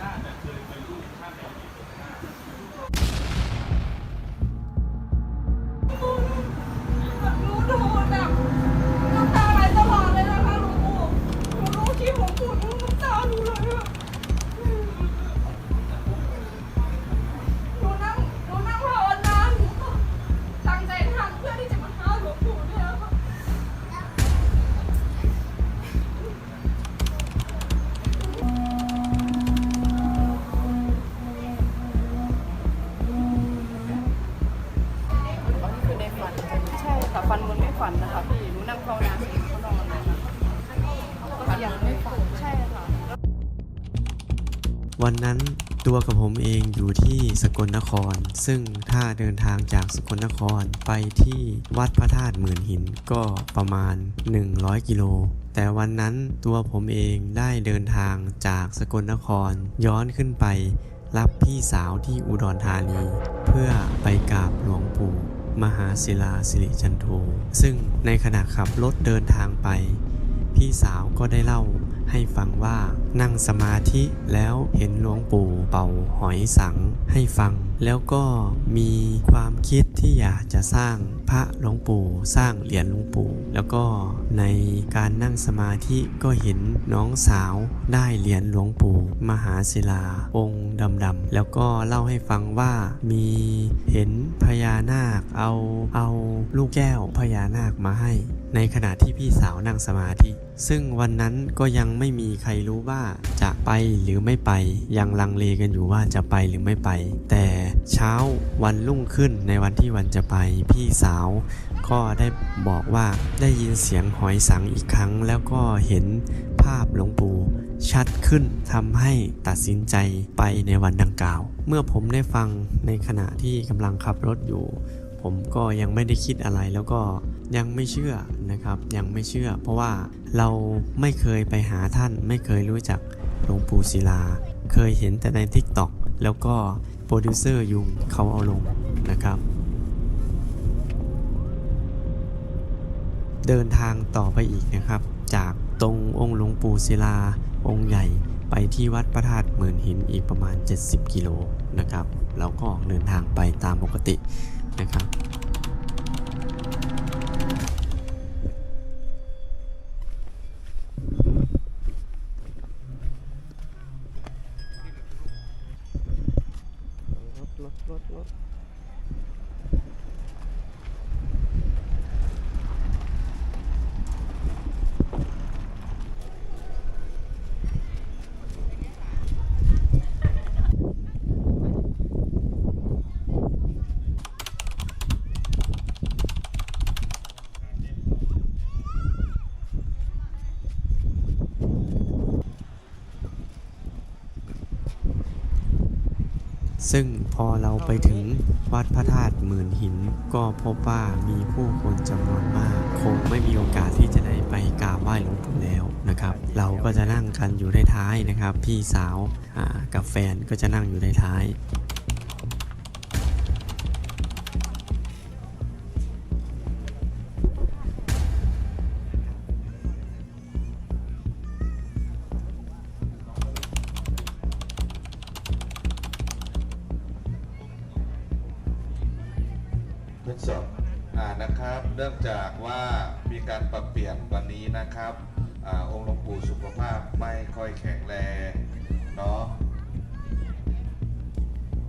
น่าจะเคย นนั้นตัวกับผมเองอยู่ที่สกลนคร ซึ่งถ้าเดินทางจากสกลนครไปที่วัดพระธาตุหมื่นหินก็ประมาณ 100 กิโลแต่วันนั้นตัวผมเองได้เดินทางจากสกลนคร ย้อนขึ้นไป รับพี่สาวที่อุดรธานี เพื่อไปกราบหลวงปู่มหาศิลาสิริจันโทซึ่งในขณะขับรถเดินทางไป พี่สาวก็ได้เล่า ให้ฟังว่านั่งสมาธิแล้วเห็นหลวงปู่เป่าหอยสังให้ฟัง แล้วก็มีความคิดที่อยากจะสร้างพระหลวงปู่สร้างเหรียญหลวงปู่ แล้วก็ในการนั่งสมาธิก็เห็นน้องสาวได้เหรียญหลวงปู่มหาศิลาองค์ดำๆแล้วก็เล่าให้ฟังว่ามีเห็นพญานาคเอาเอาลูกแก้วพญานาคมาให้ ในขณะที่พี่สาวนั่งสมาธิ ซึ่งวันนั้นก็ยังไม่มีใครรู้ว่าจะไปหรือไม่ไป ยังลังเลกันอยู่ว่าจะไปหรือไม่ไป แต่เช้าวันรุ่งขึ้นในวันที่วันจะไปพี่สาว ก็ได้บอกว่าได้ยินเสียงหอยสังอีกครั้ง แล้วก็เห็นภาพหลวงปู่ชัดขึ้นทำให้ตัดสินใจไปในวันดังกล่าว เมื่อผมได้ฟังในขณะที่กำลังขับรถอยู่ ผมก็ยังไม่ได้คิดอะไรแล้วก็ ยังไม่เชื่อนะครับยังไม่เชื่อ เพราะว่าเราไม่เคยไปหาท่าน ไม่เคยรู้จักหลวงปู่ศิลา เคยเห็นแต่ใน t ิ k t o k แล้วก็โปรดิวเซอร์ยุงเขาเอาลงนะครับ เดินทางต่อไปอีกนะครับ จากตรงองค์หลวงปู่ศิลา องค์ใหญ่ไปที่วัดพระธาตุหมื่นหินอีกประมาณ 70 กิโลนะครับ แล้วก็เดินทางไปตามปกตินะครับ ซึ่ง พอเราไปถึงวัดพระธาตุหมื่นหิน ก็พบว่ามีผู้คนจำนวนมาก คงไม่มีโอกาสที่จะได้ไปกราบไหว้หลวงปู่แล้วนะครับ เราก็จะนั่งกันอยู่ในท้ายนะครับ พี่สาวกับแฟนก็จะนั่งอยู่ในท้าย เนื่องจากว่ามีการปรับเปลี่ยนวันนี้นะครับอองค์หลวงปู่สุขภาพไม่ค่อยแข็งแรงเนาะ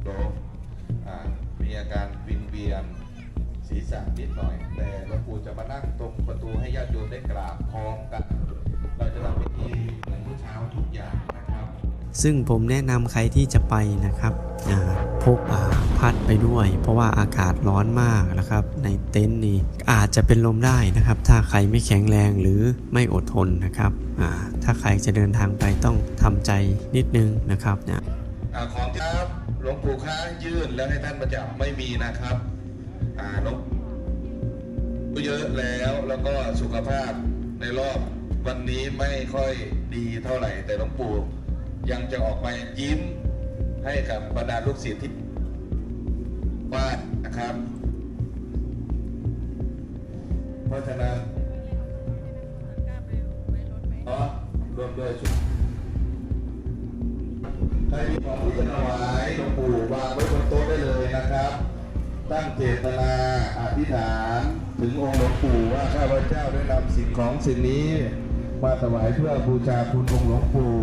โดมีอาการวิงเวียนศีรษะนิดหน่อย แต่หลวงปู่จะมานั่งตรงประตูให้ญาติโยมได้กราบพร้อมกัน เราจะทำพิธีเหมือนเมื่อเช้าทุกอย่างนะครับ ซึ่งผมแนะนำใครที่จะไปนะครับพกพัดไปด้วย เพราะว่าอากาศร้อนมากนะครับ ในเต็นท์นี้อาจจะเป็นลมได้นะครับ ถ้าใครไม่แข็งแรงหรือไม่อดทนนะครับถ้าใครจะเดินทางไปต้องทำใจนิดนึงนะครับเนี่ยของที่ครับหลวงปู่ค้ายื่นแล้วให้ท่านประจับไม่มีนะครับอ่าหลวงปู่เยอะแล้วแล้วก็สุขภาพในรอบวันนี้ไม่ค่อยดีเท่าไหร่ แต่หลวงปู่ยังจะออกมายิ้มให้กับบรรดาลูกศิษย์ที่ว่านะครับ เพราะฉะนั้นเนาะรวมด้วยชุดถ้ารมีของที่จะถวายหลวงปู่วางไว้บนโต๊ะได้เลยนะครับ ตั้งเจตนาอธิษฐานถึงองค์หลวงปู่ว่าข้าพเจ้าได้นำสิ่งของสิ่งนี้มาถวายเพื่อบูชาคุณองค์หลวงปู่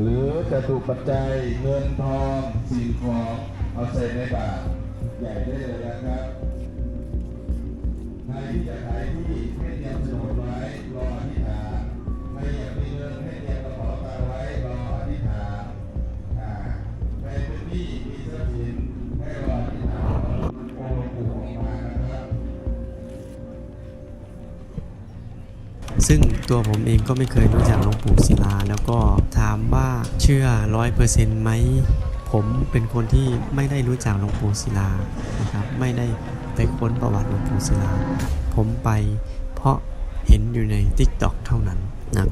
หรือจะถูกปัจจัยเงินทองสิ่งของเอาใส่ในบาตรใหญ่ได้เลยนะครับ ใครที่จะขายที่ให้เตรียมโฉนดไว้รออธิษฐานใครอยากมีเงินให้เตรียมกระเป๋าตังไว้รออธิษฐานอ่าใครเป็นหนี้มีทรัพย์สินให้รออธิษฐานองค์หลงปู่ออกมานะครับซึ่งตัวผมเองก็ไม่เคยรู้จักหลวงปู่ศิลา แล้วก็ถามว่าเชื่อร้อยเปอร์เซ็นต์ไหมผมเป็นคนที่ไม่ได้รู้จักหลวงปู่ศิลานะครับไม่ได้ ไปค้นประวัติหลวงปู่ศิลา ผมไปเพราะเห็นอยู่ใน t ิ k t o k เท่านั้นนะ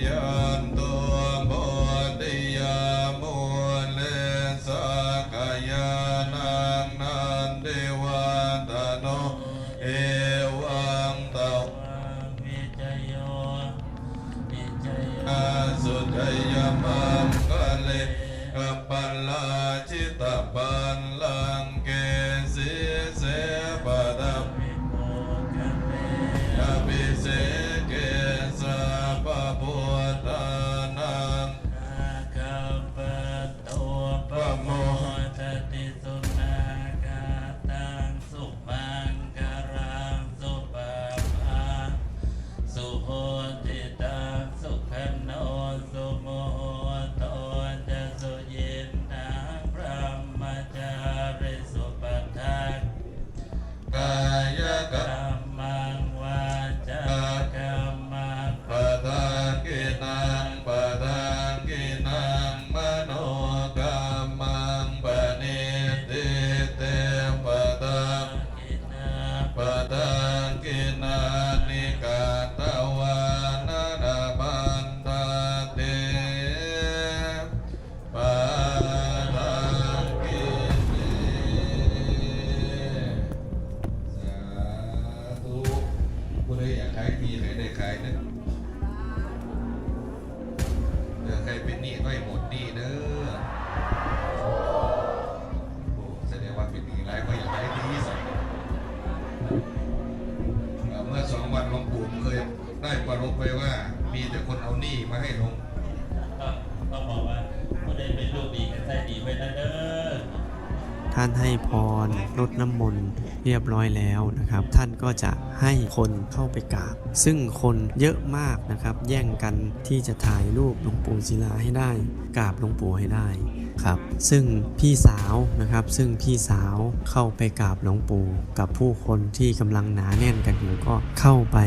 ช ท่านให้พรรดน้ำมนต์เรียบร้อยแล้วนะครับ ท่านก็จะให้คนเข้าไปกราบ ซึ่งคนเยอะมากนะครับ แย่งกันที่จะถ่ายรูปหลวงปู่ศิลาให้ได้กราบหลวงปู่ให้ได้ครับ ซึ่งพี่สาวนะครับ ซึ่งพี่สาวเข้าไปกราบหลวงปู่กับผู้คนที่กำลังหนาแน่นกันอยู่ก็เข้าไป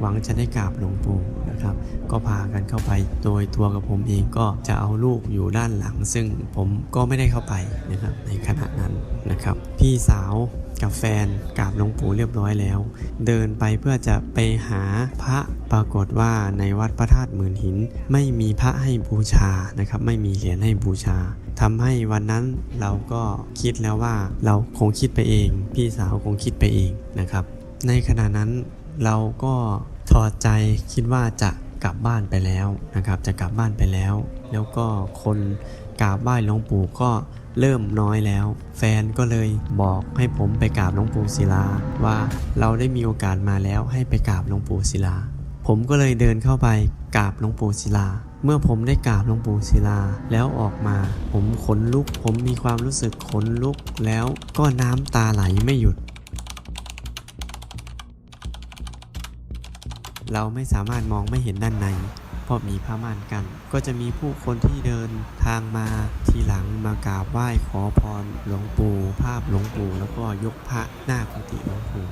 หวังจะได้กราบหลวงปู่นะครับ ก็พากันเข้าไป โดยตัวกับผมเองก็จะเอาลูกอยู่ด้านหลัง ซึ่งผมก็ไม่ได้เข้าไปนะครับในขณะนั้นนะครับ พี่สาวกับแฟนกราบหลวงปู่เรียบร้อยแล้ว เดินไปเพื่อจะไปหาพระปรากฏว่าในวัดพระธาตุหมื่นหิน ไม่มีพระให้บูชานะครับ ไม่มีเหรียญให้บูชาทำให้วันนั้นเราก็คิดแล้วว่าเราคงคิดไปเอง พี่สาวคงคิดไปเองนะครับ ในขณะนั้น เราก็ถอดใจคิดว่าจะกลับบ้านไปแล้วนะครับ จะกลับบ้านไปแล้ว แล้วก็คนกราบไหว้หลวงปู่ก็เริ่มน้อยแล้ว แฟนก็เลยบอกให้ผมไปกราบหลวงปู่ศิลา ว่าเราได้มีโอกาสมาแล้วให้ไปกราบหลวงปู่ศิลา ผมก็เลยเดินเข้าไปกราบหลวงปู่ศิลา เมื่อผมได้กราบหลวงปู่ศิลาแล้วออกมา ผมขนลุก ผมมีความรู้สึกขนลุกแล้วก็น้ำตาไหลไม่หยุด เราไม่สามารถมองไม่เห็นด้านใน เพราะมีผ้าม่านกัน ก็จะมีผู้คนที่เดินทางมาทีหลังมากราบไหว้ขอพรหลวงปู่ภาพหลวงปู่แล้วก็ยกพระหน้ากุฏิหลวงปู่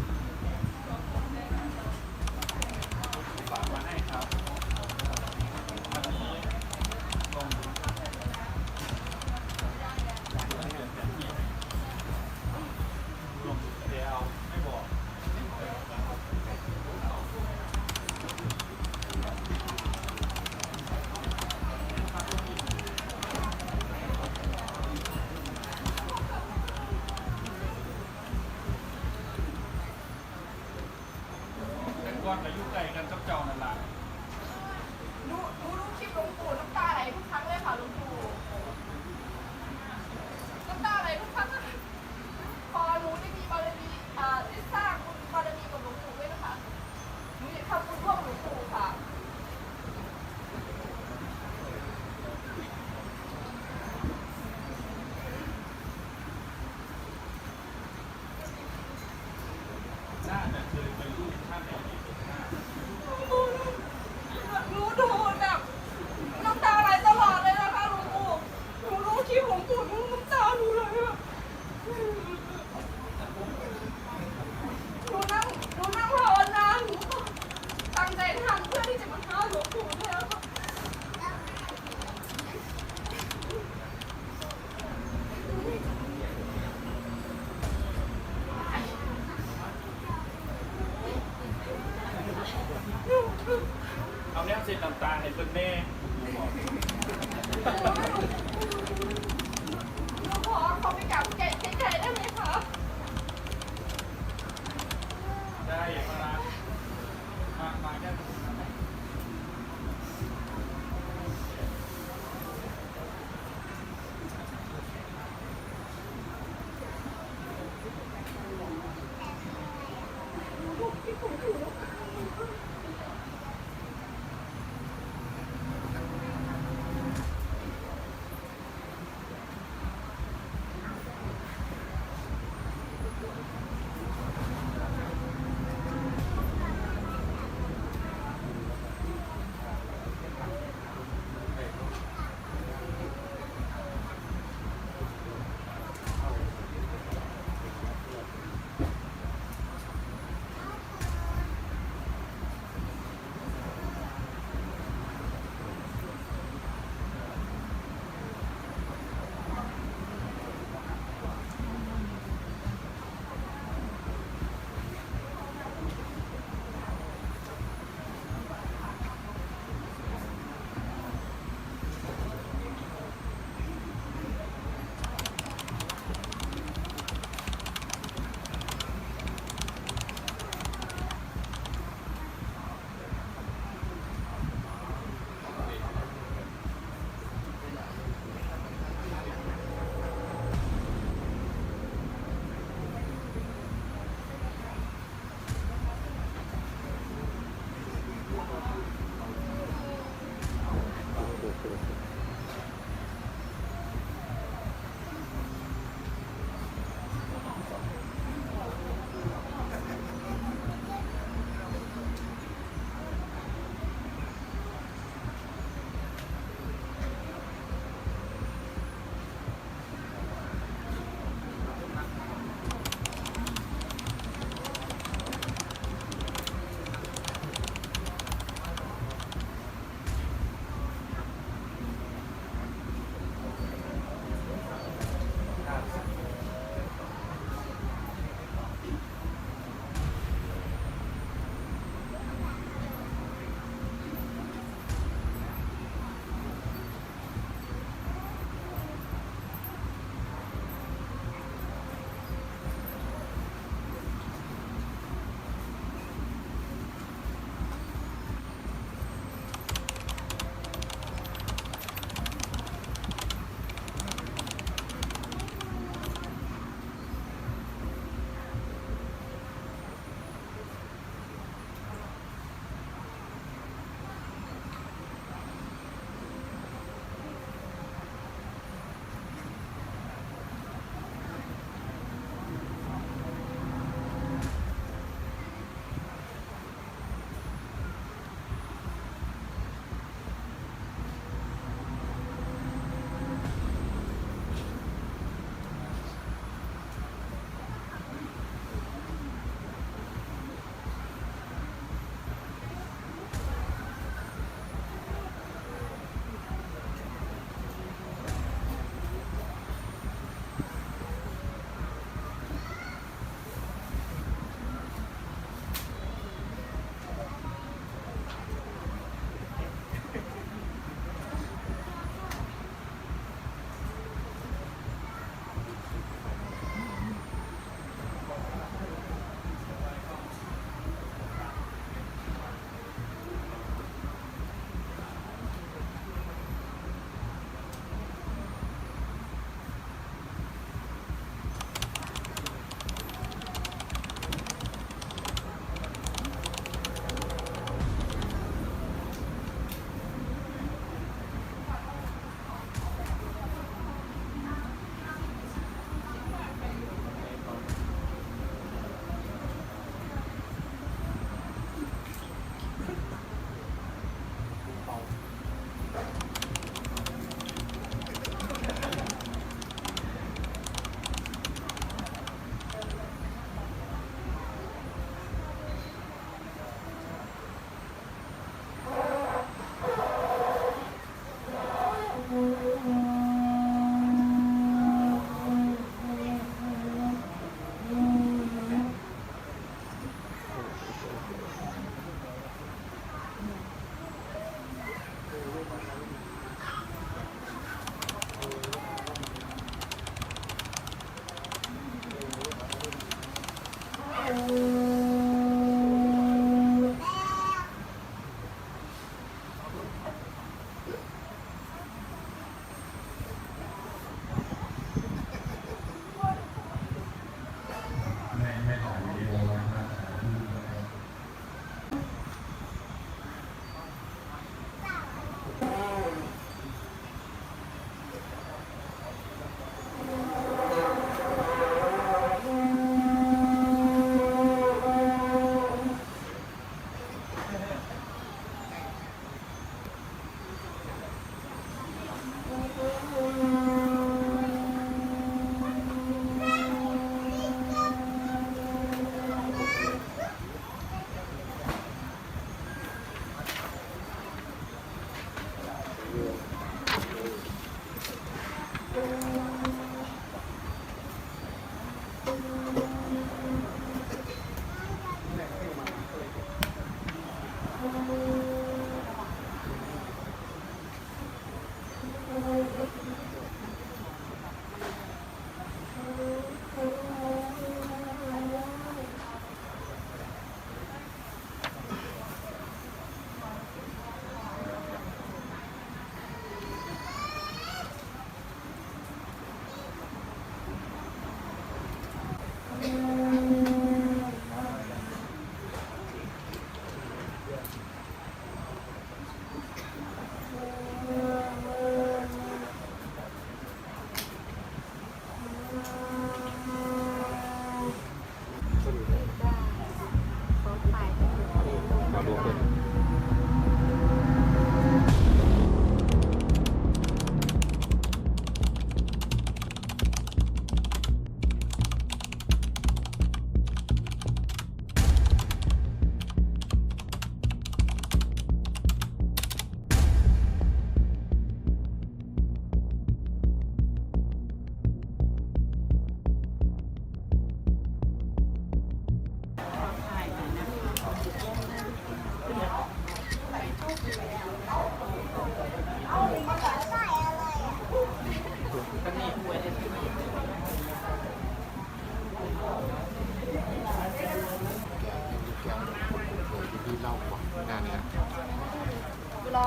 เวลา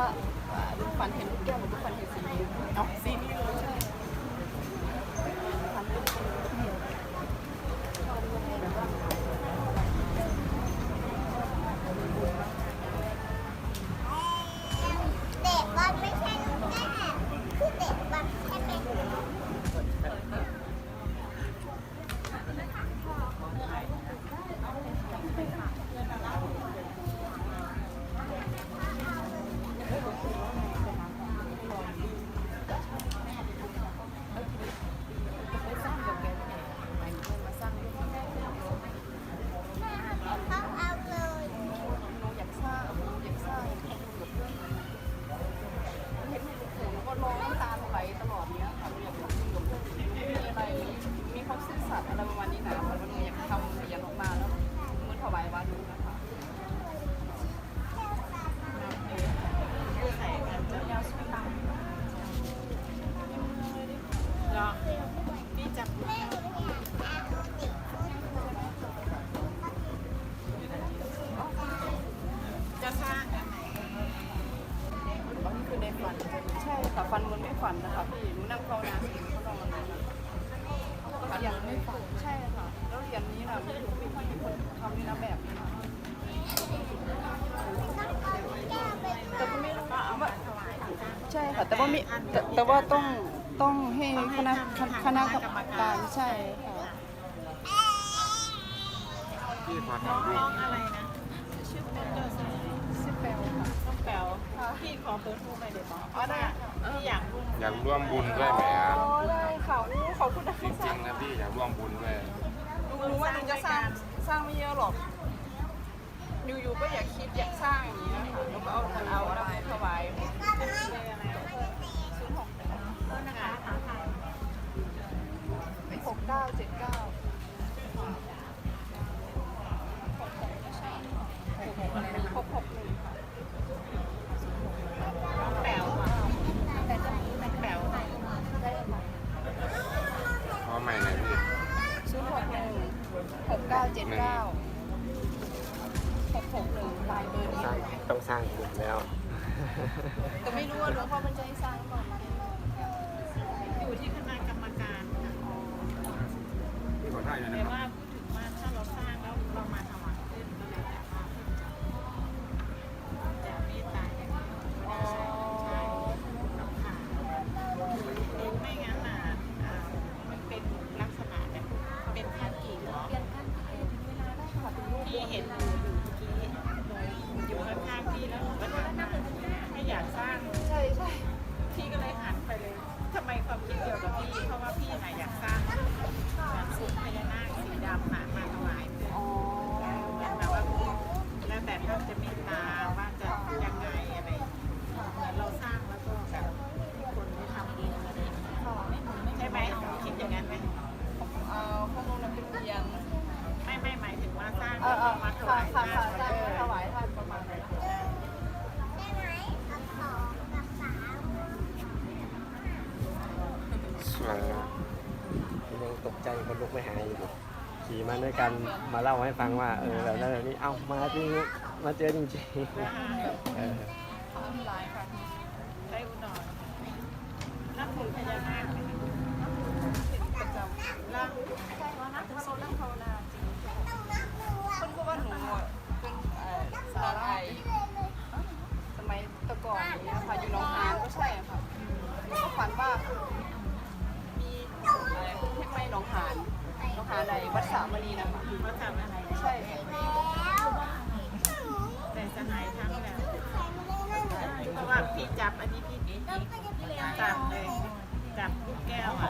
อ่าลูกฝันเห็นลูกแก้วหรือลูกฝันเห็นสีนี้เอาสี สัตว์อะไรประมาณนี้นะ แต่แต่ว่าต้องต้องให้คณะคณะกรรมการใช่ค่ะน้องอะไรนะชื่อเป็นเดอร์ซีซิเปลค่ะน้องแป๋วพี่ขอเบอร์โทรไปเดี๋ยวบอกอ๋อได้พี่อยากรู้อยากร่วมบุญด้วยไหมครับอ๋อได้ค่ะอู้ขอบคุณนะจริงๆนะพี่อยากร่วมบุญด้วยหนูว่าหนูจะสร้างสร้างไม่เยอะหรอกอยู่ๆก็อยากคิดอยากสร้างอย่างนี้นะคะแล้วก็เอาเอาอะไรถวาย เก้าเจ็ดเก้าหกหกหนึ่งค่ะแป๋วอะแต่จะมีแป๋วเพราะใหม่ไหนพี่ศูนย์หกหนึ่งหกเก้าเจ็ดเก้าหกหกหนึ่งลายเบอร์นี้ต้องสร้างกลุ่มแล้ว แต่ไม่รู้ว่าหลวงพ่อมันจะให้สร้างหรือเสวยยังตกใจคนลุกไม่หายอยู่ขี่มาด้วยกันมาเล่าให้ฟังว่าเออแล้วนี่เอ้ามาจริงมาเจอจริงๆ ค่ะในวัดสามณีนะคะวัดสามอะไรใช่แล้วต่สหายทั้งแบบเพราะว่าพี่จับอันนี้พี่จับเลยจับลูกแก้วอะ